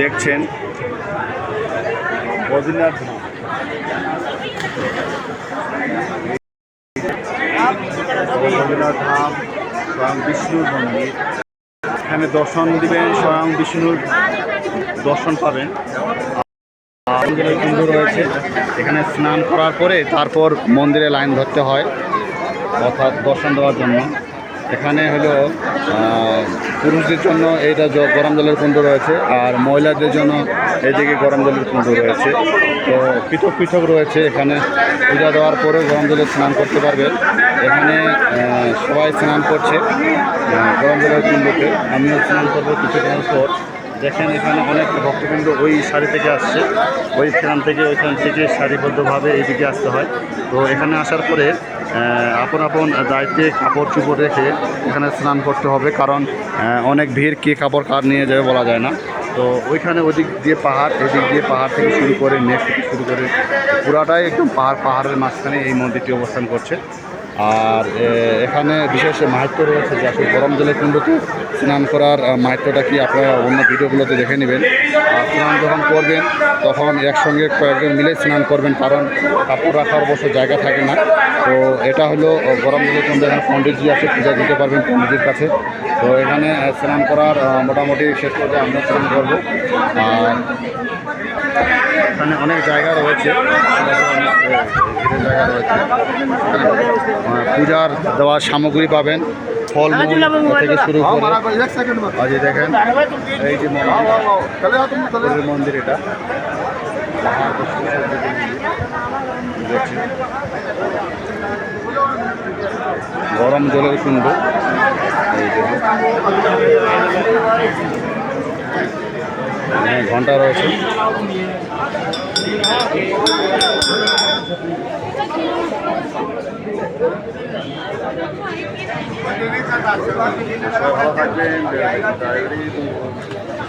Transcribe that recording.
দেখছেন বদ্রীনাথ ধাম। বদ্রীনাথ ধাম, স্বয়ং বিষ্ণুর মন্দির। এখানে দর্শন দিবেন, স্বয়ং বিষ্ণুর দর্শন পাবেন। মন্দিরে কুণ্ড রয়েছে। এখানে স্নান করার পরে তারপর মন্দিরে লাইন ধরতে হয়, অর্থাৎ দর্শন দেওয়ার জন্য। এখানে হলো পুরুষদের জন্য এইটা গরম জলের কুণ্ড রয়েছে, আর মহিলাদের জন্য এদিকে গরম জলের কুণ্ড রয়েছে। তো পৃথক পৃথক রয়েছে এখানে। পূজা দেওয়ার পরে গরম জলে স্নান করতে পারবে এখানে সবাই স্নান করছে গরম জলের কুণ্ডতে। আমিও স্নান করব কিছুক্ষণ পর। দেখেন এখানে অনেক ভক্তবৃন্দ ওই শাড়ি থেকে আসছে। ওই ওইখান থেকে ওইখান থেকে সারিবদ্ধভাবে এইদিকে আসতে হয়। তো এখানে আসার পরে আপন আপন দায়িত্বে কাপড় চুপড় রেখে এখানে স্নান করতে হবে, কারণ অনেক ভিড় কে কাপড় কার নিয়ে যাবে বলা যায় না। তো ওইখানে ওদিক দিয়ে পাহাড়, এদিক দিয়ে পাহাড় থেকে শুরু করে নেট থেকে শুরু করে পুরাটাই একদম পাহাড়, পাহাড়ের মাঝখানে এই মন্দিরটি অবস্থান করছে। আর এখানে বিশেষ মাহাত্ম রয়েছে যে আসলে গরম জলের কুণ্ডতে স্নান করার মাহাত্মটা কি আপনারা অন্য ভিডিওগুলোতে দেখে নেবেন স্নান যখন করবেন তখন একসঙ্গে কয়েকজন মিলে স্নান করবেন কারণ কাপড় রাখার অবশ্য জায়গা থাকে না তো এটা হলো গরম জলের কুণ্ড এখানে পণ্ডিতজি আছে পূজা দিতে পারবেন পণ্ডিতের কাছে তো এখানে স্নান করার মোটামুটি শেষ পর্যায়ে আমরা স্নান করব আর এখানে অনেক জায়গা রয়েছে জায়গা রয়েছে পূজার দেওয়ার সামগ্রী পাবেন ফল থেকে শুরু করে আজ দেখেন এই যে মন্দির। মন্দির এটা। দেখছি। গরম জলের কুণ্ড। ঘণ্টা রয়েছে। Gracias.